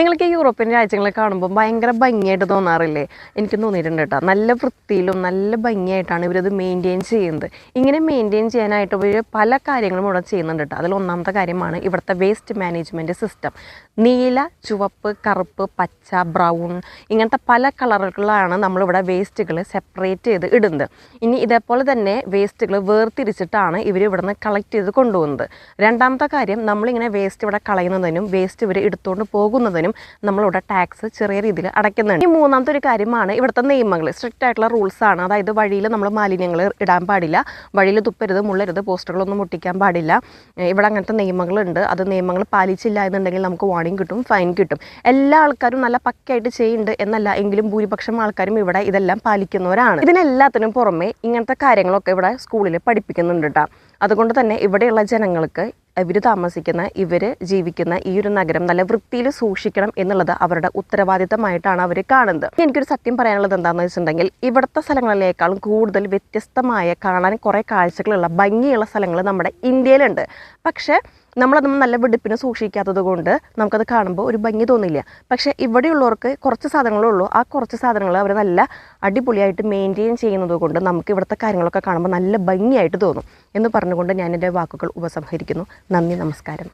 നിങ്ങൾക്ക് യൂറോപ്യൻ രാജ്യങ്ങളെ കാണുമ്പോൾ ഭയങ്കര ഭംഗിയായിട്ട് തോന്നാറില്ലേ? എനിക്ക് തോന്നിയിട്ടുണ്ട് കേട്ടോ. നല്ല വൃത്തിയിലും നല്ല ഭംഗിയായിട്ടാണ് ഇവരത് മെയിന്റെയിൻ ചെയ്യുന്നത്. ഇങ്ങനെ മെയിന്റെയിൻ ചെയ്യാനായിട്ട് ഇവർ പല കാര്യങ്ങളും ഇവിടെ ചെയ്യുന്നുണ്ട് കേട്ടോ. അതിൽ ഒന്നാമത്തെ കാര്യമാണ് ഇവിടുത്തെ വേസ്റ്റ് മാനേജ്മെന്റ് സിസ്റ്റം നീല ചുവപ്പ് കറുപ്പ് പച്ച ബ്രൗൺ ഇങ്ങനത്തെ പല കളറുകളിലാണ് നമ്മളിവിടെ വേസ്റ്റുകൾ സെപ്പറേറ്റ് ചെയ്ത് ഇടുന്നത്. ഇനി ഇതേപോലെ തന്നെ വേസ്റ്റുകൾ വേർതിരിച്ചിട്ടാണ് ഇവർ ഇവിടുന്ന് കളക്ട് ചെയ്ത് കൊണ്ടുപോകുന്നത്. രണ്ടാമത്തെ കാര്യം നമ്മളിങ്ങനെ വേസ്റ്റ് ഇവിടെ കളയുന്നതിനും വേസ്റ്റ് ഇവർ എടുത്തുകൊണ്ട് പോകുന്നതിനും നമ്മളിവിടെ ടാക്സ് ചെറിയ രീതിയിൽ അടയ്ക്കുന്നുണ്ട്. ഈ മൂന്നാമത്തെ ഒരു കാര്യമാണ് ഇവിടുത്തെ നിയമങ്ങൾ. സ്ട്രിക്റ്റ് ആയിട്ടുള്ള റൂൾസ് ആണ്. അതായത് വഴിയിൽ നമ്മൾ മാലിന്യങ്ങൾ ഇടാൻ പാടില്ല. വഴിയിൽ തുപ്പരുത് മുള്ളരുത് പോസ്റ്ററുകളൊന്നും മുട്ടിക്കാൻ പാടില്ല. ഇവിടെ അങ്ങനത്തെ നിയമങ്ങളുണ്ട്. അത് നിയമങ്ങൾ പാലിച്ചില്ല എന്നുണ്ടെങ്കിൽ നമുക്ക് വാണിംഗ് കിട്ടും ഫൈൻ കിട്ടും. എല്ലാ ആൾക്കാരും നല്ല പക്കയായിട്ട് ചെയ്യുന്നുണ്ട് എന്നല്ല. എങ്കിലും ഭൂരിപക്ഷം ആൾക്കാരും ഇവിടെ ഇതെല്ലാം പാലിക്കുന്നവരാണ്. ഇതിനെല്ലാത്തിനും പുറമെ ഇങ്ങനത്തെ കാര്യങ്ങളൊക്കെ ഇവിടെ സ്കൂളിൽ പഠിപ്പിക്കുന്നുണ്ട് കേട്ടോ അതുകൊണ്ട് തന്നെ ഇവിടെയുള്ള ജനങ്ങൾക്ക് ഇവർ താമസിക്കുന്ന ഇവർ ജീവിക്കുന്ന ഈ ഒരു നഗരം നല്ല വൃത്തിയിൽ സൂക്ഷിക്കണം എന്നുള്ളത് അവരുടെ ഉത്തരവാദിത്തമായിട്ടാണ് അവർ കാണുന്നത്. എനിക്കൊരു സത്യം പറയാനുള്ളത് എന്താണെന്ന് വെച്ചിട്ടുണ്ടെങ്കിൽ ഇവിടുത്തെ സ്ഥലങ്ങളിലേക്കാളും കൂടുതൽ വ്യത്യസ്തമായ കാണാൻ കുറേ കാഴ്ചകളുള്ള ഭംഗിയുള്ള സ്ഥലങ്ങൾ നമ്മുടെ ഇന്ത്യയിലുണ്ട്. പക്ഷേ നമ്മളതൊന്നും നല്ല വെടുപ്പിന് സൂക്ഷിക്കാത്തത് കൊണ്ട് നമുക്കത് കാണുമ്പോൾ ഒരു ഭംഗി തോന്നില്ല. പക്ഷേ ഇവിടെയുള്ളവർക്ക് കുറച്ച് സാധനങ്ങളേ ഉള്ളൂ. ആ കുറച്ച് സാധനങ്ങൾ അവർ നല്ല അടിപൊളിയായിട്ട് മെയിന്റെയിൻ ചെയ്യുന്നത് കൊണ്ട് നമുക്ക് ഇവിടുത്തെ കാര്യങ്ങളൊക്കെ കാണുമ്പോൾ നല്ല ഭംഗിയായിട്ട് തോന്നും എന്ന് പറഞ്ഞുകൊണ്ട് ഞാൻ എന്റെ വാക്കുകൾ ഉപസംഹരിക്കുന്നു. നന്ദി നമസ്കാരം.